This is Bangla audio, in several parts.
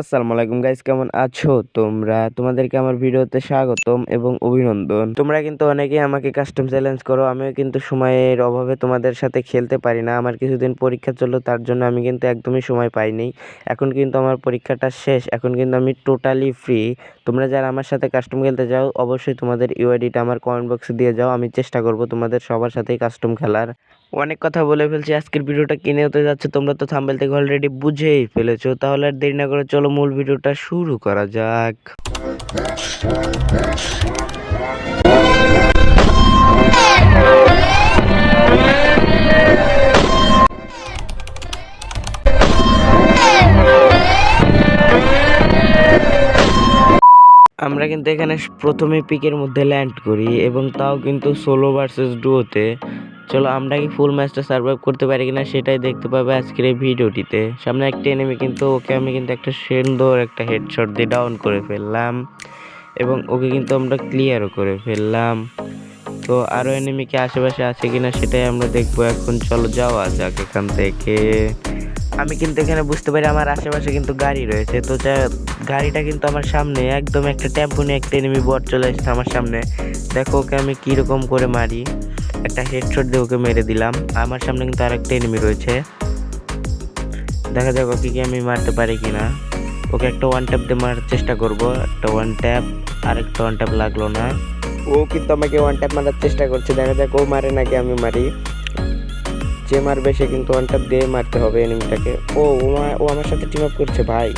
আসসালামু আলাইকুম গাইস কেমন আছো? তোমরা, তোমাদেরকে আমার ভিডিওতে স্বাগতম এবং অভিনন্দন। তোমরা কিন্তু অনেকেই আমাকে কাস্টম চ্যালেঞ্জ করো, আমিও কিন্তু সময়ের অভাবে তোমাদের সাথে খেলতে পারি না। আমার কিছুদিন পরীক্ষা চলল, তার জন্য আমি কিন্তু একদমই সময় পাইনি। এখন কিন্তু আমার পরীক্ষাটা শেষ, এখন কিন্তু আমি টোটালি ফ্রি তোমরা যারা আমার সাথে কাস্টম খেলতে যাও, অবশ্যই তোমাদের ইউআইডিটা আমার কমেন্ট বক্সে দিয়ে যাও, আমি চেষ্টা করব তোমাদের সবার সাথেই কাস্টম খেলার। অনেক কথা বলে ফেলছি, আজকের ভিডিওটা কিনে হতে যাচ্ছে তোমরা তো থাম্বেল থেকে অলরেডি বুঝেই ফেলেছো, তাহলে আর দেরি না করে চলো মূল ভিডিওটা শুরু করা যাক। আমরা কিন্তু এখানে প্রথমে পিকের মধ্যে ল্যান্ড করি এবং তাও কিন্তু সোলো ভার্সেস ডুয়োতে চলো আমরা কি ফুল ম্যাচটা সার্ভাইভ করতে পারি কিনা সেটাই দেখতে পাবে আজকের এই ভিডিওটিতে। সামনে একটা এনিমি কিন্তু ওকে আমি কিন্তু একটা সুন্দর একটা হেডশট দিয়ে ডাউন করে ফেললাম এবং ওকে কিন্তু আমরা ক্লিয়ারও করে ফেললাম। তো আরও এনিমি কি আশেপাশে আছে কিনা সেটাই আমরা দেখব। এখন চলো যাওয়া যাক এখান থেকে। আমি কিন্তু এখানে বুঝতে পারি আমার আশেপাশে কিন্তু গাড়ি রয়েছে। তো যা, গাড়িটা কিন্তু আমার সামনে একদম একটা টেম্পো নিয়ে একটা এনিমি বট চলে এসেছে আমার সামনে। দেখো ওকে আমি কীরকম করে মারি। একটা হেডশট দিয়ে ওকে মেরে দিলাম। আমার সামনে কিন্তু আর একটা এনিমি রয়েছে। দেখা যাক ওকে কি আমি মারতে পারি কিনা। ওকে একটা ওয়ান ট্যাপ দিয়ে মারার চেষ্টা করব। একটা ওয়ান ট্যাপ আর একটা ওয়ান ট্যাপ লাগল না। ও কিন্তু আমাকে ওয়ান ট্যাপ মারার চেষ্টা করছে। দেখা যাক ও মারে নাকি আমি মারি। যে মারবে সে কিন্তু ওয়ান ট্যাপ দিয়ে মারতে হবে এনিমিটাকে ও ও ও আমার সাথে টিম আপ করছে ভাই।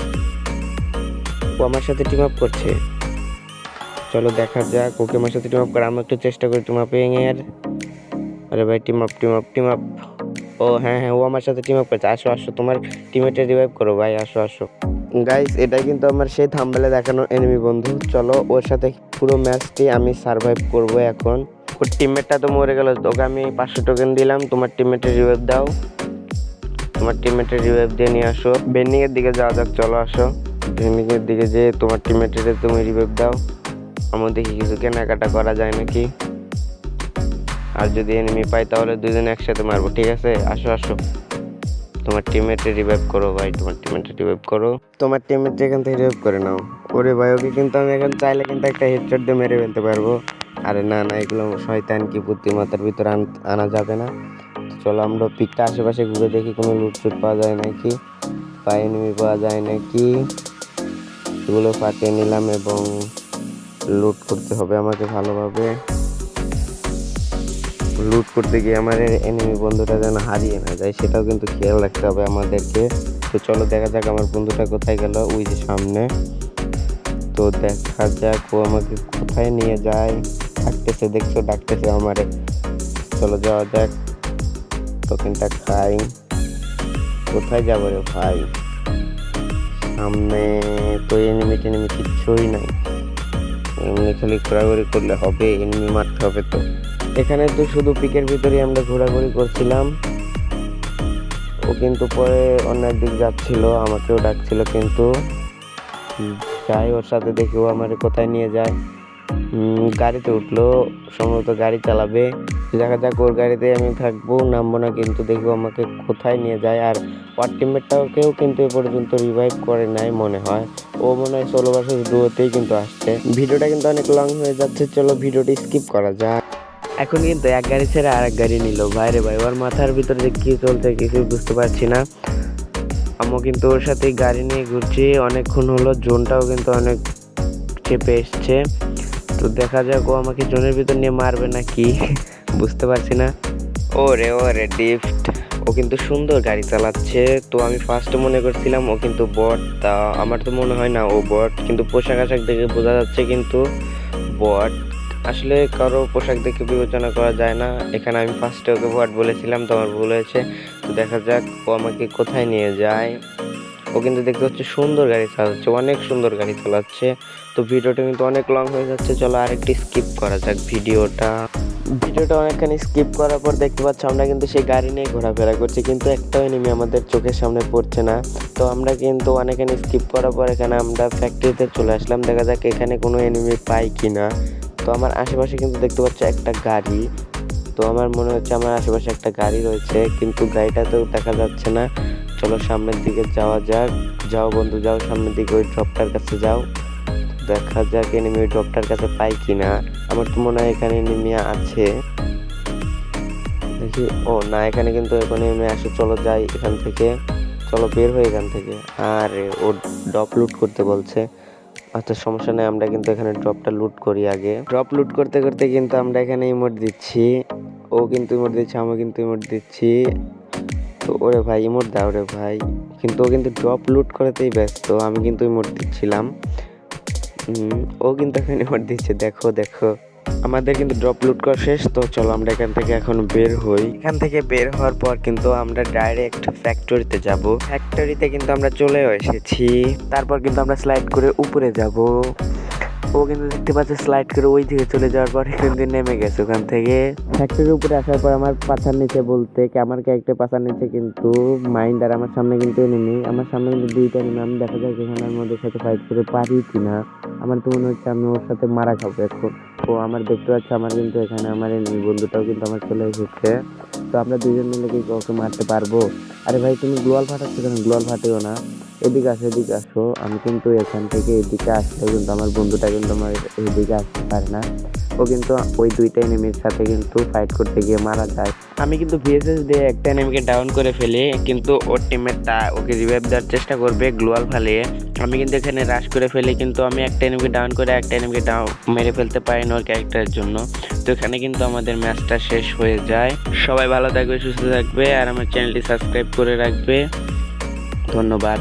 ও আমার সাথে টিম আপ করছে। চলো দেখা যাক, ওকে আমার সাথে টিম আপ করে আমি একটু চেষ্টা করি টিম আপ এর আরে ভাই team up team up team up ও হ্যাঁ হ্যাঁ ও আমার সাথে টিম আপ করছে। আসো আসো, তোমার টিমেটে রিভাইভ করো ভাই, আসো আসো। গাইস এটা কিন্তু আমার সেই থাম্বেলে দেখানো এনিমি বন্ধু। চলো, ওর সাথে পুরো ম্যাচটি আমি সার্ভাইভ করব এখন। ওর টিমমেটটা তো মরে গেল, ওকে আমি পাঁচশো টোকেন দিলাম। তোমার টিমমেটের রিভাইভ দাও। তোমার টিমমেটের রিভাইভ দিয়ে নিয়ে আসো। বেন্ডিং এর দিকে যাওয়া যাক, চলো, আসো। বেন্ডিং এর দিকে যে তোমার টিমমেটের তুমি রিভাইভ দাও। আমার দেখি কিছু কেনাকাটা করা যায় নাকি? আর যদি এনিমি পাই তাহলে দুজন একসাথে মারবো, ঠিক আছে? আসো আসো। তোমার টিমমেটে রিভাইভ করো ভাই, তোমার টিমমেটে রিভাইভ করো। তোমার টিমমেট এখান থেকে রিভাইভ করে নাও। ওরে ভাই, ওকে কিন্তু আমি এখন চাইলে কিন্তু একটা হেডশট দিয়ে মেরে ফেলতে পারব। আরে না না, এগুলো শয়তান কি বুদ্ধিমত্তার ভিতরে আনা যাবে না। চলো আমরা পিকটা আশেপাশে ঘুরে দেখি, কোনো লুট টুট পাওয়া যায় নাকি? বা এনিমি পাওয়া যায় নাকি? এগুলো ফাটিয়ে নিলাম এবং লুট করতে হবে আমাকে ভালোভাবে। লুট করতে গিয়ে আমার এনিমি বন্ধুটা যেন হারিয়ে না যায়, সেটাও কিন্তু খেয়াল রাখতে হবে আমাদেরকে। তো চলো দেখা যাক আমার বন্ধুটা কোথায় গেল, ওই যে সামনে। তো দেখা যাক ও আমাকে কোথায় নিয়ে যায়। ডাকতেছে, দেখছ, ডাকতেছে আমারে। চলো যাওয়া যাক। টোকেনটা খাই। কোথায় যাব রে ভাই? সামনে তো এনিমি টেনিমি কিচ্ছুই নাই। এমনি খালি ঘোরাঘুরি করলে হবে এনিমি মারতে হবে তো। এখানে তো শুধু পিকের ভিতরে আমরা ঘোরাঘুরি করছিলাম। ও কিন্তু পরে অন্য দিক যাচ্ছিল, আমাকেও ডাকছিল কিন্তু। যাই, ওর সাথে দেখি ও আমার কোথায় নিয়ে যায়। গাড়িতে উঠল, সম্ভবত গাড়ি চালাবে। দেখা যাক ওর গাড়িতে আমি থাকব, নামবো না কিন্তু দেখব আমাকে কোথায় নিয়ে যায়। আর ওয়ার টিমমেটটাকেও কিন্তু এ পর্যন্ত রিভাইভ করে নাই মনে হয়। ও মনে হয় ষোলো বছর ডুয়োতেই কিন্তু আসছে। ভিডিওটা কিন্তু অনেক লং হয়ে যাচ্ছে, চলো ভিডিওটি স্কিপ করা যাক। এখন কিন্তু এক গাড়ি ছেড়ে আর এক গাড়ি নিল। ভাইরে ভাই, ওর মাথার ভিতরে যে কী চলছে কিছুই বুঝতে পারছি না। আমিও কিন্তু ওর সাথে গাড়ি নিয়ে ঘুরছি। অনেকক্ষণ হলো, জোনটাও কিন্তু অনেক চেপে এসছে। তো দেখা যাক ও আমাকে জোনের ভিতর নিয়ে মারবে না কি বুঝতে পারছি না। ও রে ও রে ডিফট। ও কিন্তু সুন্দর গাড়ি চালাচ্ছে। তো আমি ফার্স্টে মনে করছিলাম ও কিন্তু বট, তা আমার তো মনে হয় না ও বট। কিন্তু পোশাক আশাক দেখে বোঝা যাচ্ছে কিন্তু বট। আসলে কারও পোশাক দেখে বিবেচনা করা যায় না। এখানে আমি ফার্স্টে ওকে বট বলেছিলাম, তো আমার ভুল হয়েছে। তো দেখা যাক ও আমাকে কোথায় নিয়ে যায়। ও কিন্তু দেখতে হচ্ছে সুন্দর গাড়ি চালাচ্ছে, অনেক সুন্দর গাড়ি চালাচ্ছে। তো ভিডিওটা কিন্তু অনেক লং হয়ে যাচ্ছে, চলো আরেকটি স্কিপ করা যাক ভিডিওটা। ভিডিওটা অনেকখানি স্কিপ করার পর দেখতে পাচ্ছ আমরা কিন্তু সেই গাড়ি নিয়ে ঘোরাফেরা করছি, কিন্তু একটাও এনিমি আমাদের চোখের সামনে পড়ছে না। তো আমরা কিন্তু অনেকখানি স্কিপ করার পর এখানে আমরা ফ্যাক্টরিতে চলে আসলাম। দেখা যাক এখানে কোনো এনিমি পাই কি না তো আমার আশেপাশে কিন্তু দেখতে পাচ্ছি একটা গাড়ি। তো আমার মনে হচ্ছে আমার আশেপাশে একটা গাড়ি রয়েছে, কিন্তু গাড়িটাতেও দেখা যাচ্ছে না। চলো সামনের দিকে যাওয়া যাক। যাও বন্ধু, যাও সামনের দিকে ওই ড্রপটার কাছে যাও। দেখা যাক এনিমি ওই ড্রপটার কাছে পাই কিনা। আমার তো মনে হয় এখানে এনিমি আছে। দেখি, ও না, এখানে কিন্তু এখন এনিমি আসে। চলো যাই এখান থেকে। চলো বের হয়ে এখান থেকে। আরে, ও ড্রপ লুট করতে বলছে। আচ্ছা সমস্যা নেই, আমরা কিন্তু এখানে ড্রপটা লুট করি আগে। ড্রপ লুট করতে করতে কিন্তু আমরা এখানে ইমোট দিচ্ছি। ও কিন্তু ইমোট দিচ্ছে আমি কিন্তু ইমোট দিচ্ছি। তো ওরে ভাই ইমোট দাও রে ভাই। কিন্তু ও কিন্তু ড্রপ লুট করাতেই ব্যস্ত, আমি কিন্তু ইমোট দিচ্ছিলাম। ও কিন্তু এখানে ইমোট দিচ্ছে, দেখো দেখো। আমাদের কিন্তু ড্রপ লুট করা শেষ, তো চলো আমরা এখান থেকে এখন বের হই। এখান থেকে বের হওয়ার পর কিন্তু আমরা ডাইরেক্ট ফ্যাক্টরিতে যাব। ফ্যাক্টরিতে কিন্তু আমরা চলে এসেছি। তারপর কিন্তু আমরা স্লাইড করে উপরে যাব। ও কিন্তু দেখতে পাচ্ছে স্লাইড করে ওই দিকে চলে যাওয়ার পরে কিন্তু নেমে গেছে ওখান থেকে। ফ্যাক্টরির উপরে আসার পর আমার পাছার নিচে বলতে কি, আমার ক্যারেক্টার পাছার নিচে কিন্তু মাইন্ড আর আমার সামনে কিন্তু এনিমি আমার সামনে কিন্তু দুইটা এনিমি আমি দেখা যায় এখানে আমি ওদের সাথে ফাইট করে পারি কিনা। আমার তো মনে হচ্ছে আমি ওর সাথে মারা খাব এখন। ও আমার দেখতে পাচ্ছে, আমার কিন্তু এখানে আমার এনিমি বন্ধুটাও কিন্তু আমার চলে এসেছে। তো আমরা দুজন মিলে কি ওকে মারতে পারব? আরে ভাই, তুমি গ্লোয়াল ফাটাচ্ছ কেন? গ্লোয়াল ফাটিও না। এদিকে আসো এদিকে আসো। আমি কিন্তু এখান থেকে এদিকে আসলে কিন্তু আমার বন্ধুটা কিন্তু আমার এদিকে আসতে পারে না। ও কিন্তু ওই দুইটা এনিমির সাথে কিন্তু ফাইট করতে গিয়ে মারা যায়। আমি কিন্তু ভিএসএস দিয়ে একটা এনিমিকে ডাউন করে ফেলি, কিন্তু ওর টিমেরটা ওকে রিভাইভ দেওয়ার চেষ্টা করবে, গ্লোয়াল ফালিয়ে। আমি কিন্তু এখানে রাশ করে ফেলি, কিন্তু আমি একটা এনিমিকে ডাউন করে একটা এনিমিকে ডাউন মেরে ফেলতে পারি না ওর ক্যারেক্টারের জন্য। তো এখানে কিন্তু আমাদের ম্যাচটা শেষ হয়ে যায়। সবাই ভালো থাকবে, সুস্থ থাকবে, আর আমার চ্যানেলটি সাবস্ক্রাইব করে রাখবে। ধন্যবাদ।